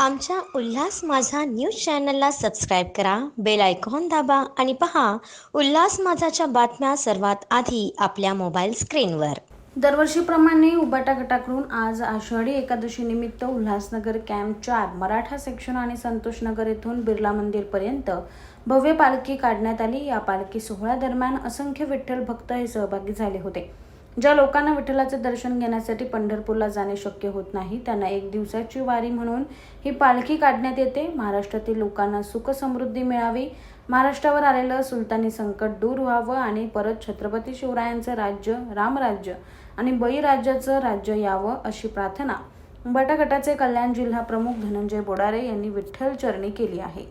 आमच्या उल्हास माझा न्यूज चॅनलला सबस्क्राईब करा बेल आयकॉन दाबा आणि पहा उल्हास माझाच्या बातम्या सर्वात आधी आपल्या मोबाईल स्क्रीनवर. दरवर्षीप्रमाणे उबाटा गटाकडून आज आषाढी एकादशी निमित्त उल्हासनगर कॅम्प चार मराठा सेक्शन आणि संतोषनगर येथून बिर्ला मंदिरपर्यंत भव्य पालखी काढण्यात आली. या पालखी सोहळ्यादरम्यान असंख्य विठ्ठल भक्त हे सहभागी झाले होते. ज्या लोकांना विठ्ठलाचे दर्शन घेण्यासाठी पंढरपूरला जाणे शक्य होत नाही त्यांना एक दिवसाची वारी म्हणून ही पालखी काढण्यात येते. महाराष्ट्रातील लोकांना सुख समृद्धी मिळावी महाराष्ट्रावर आलेलं सुलतानी संकट दूर व्हावं आणि परत छत्रपती शिवरायांचं राज्य रामराज्य आणि बळीराज्याचं राज्य यावं अशी प्रार्थना उंबाटा गटाचे कल्याण जिल्हा प्रमुख धनंजय बोडारे यांनी विठ्ठल चरणी केली आहे.